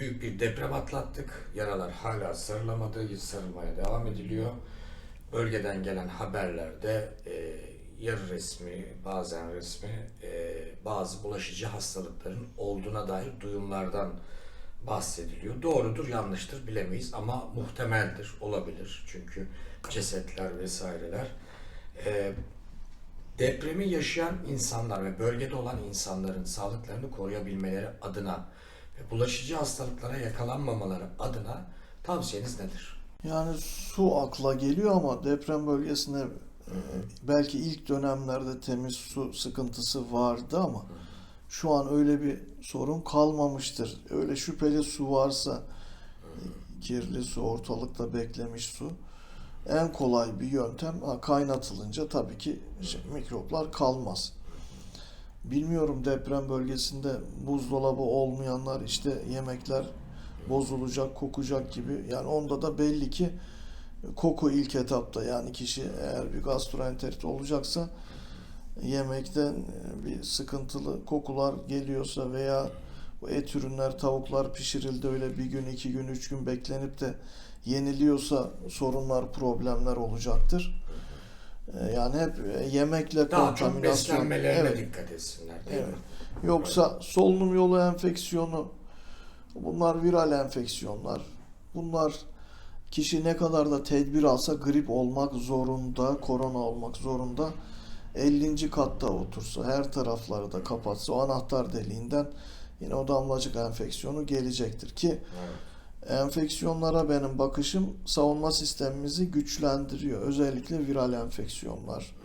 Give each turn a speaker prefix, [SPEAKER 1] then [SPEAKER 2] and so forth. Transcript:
[SPEAKER 1] büyük bir deprem atlattık. Yaralar hala sarılamadı, sarılmaya devam ediliyor. Bölgeden gelen haberlerde e, yarı resmi, bazen resmi e, bazı bulaşıcı hastalıkların olduğuna dair duyumlardan bahsediliyor. Doğrudur, yanlıştır bilemeyiz ama muhtemeldir, olabilir. Çünkü cesetler vesaireler. E, depremi yaşayan insanlar ve bölgede olan insanların sağlıklarını koruyabilmeleri adına bulaşıcı hastalıklara yakalanmamaları adına tavsiyeniz nedir?
[SPEAKER 2] Yani su akla geliyor ama deprem bölgesinde e, belki ilk dönemlerde temiz su sıkıntısı vardı ama şu an öyle bir sorun kalmamıştır. Öyle şüpheli su varsa e, kirli su, ortalıkta beklemiş su en kolay bir yöntem kaynatılınca tabii ki şey, mikroplar kalmaz. Bilmiyorum deprem bölgesinde buzdolabı olmayanlar işte yemekler bozulacak, kokacak gibi. Yani onda da belli ki koku ilk etapta yani kişi eğer bir gastroenterit olacaksa yemekten bir sıkıntılı kokular geliyorsa veya bu et ürünler, tavuklar pişirildi öyle bir gün, iki gün, üç gün beklenip de yeniliyorsa sorunlar, problemler olacaktır. Ee, Yani hep yemekle
[SPEAKER 1] Daha
[SPEAKER 2] kontaminasyon.
[SPEAKER 1] beslenmelerine
[SPEAKER 2] Evet.
[SPEAKER 1] dikkat etsinler değil
[SPEAKER 2] Evet.
[SPEAKER 1] mi?
[SPEAKER 2] Yoksa solunum yolu enfeksiyonu, bunlar viral enfeksiyonlar. Bunlar kişi ne kadar da tedbir alsa grip olmak zorunda, korona olmak zorunda. 50. katta otursa, her tarafları da kapatsa o anahtar deliğinden yine o damlacık enfeksiyonu gelecektir ki
[SPEAKER 1] Evet.
[SPEAKER 2] Enfeksiyonlara benim bakışım savunma sistemimizi güçlendiriyor. Özellikle viral enfeksiyonlar.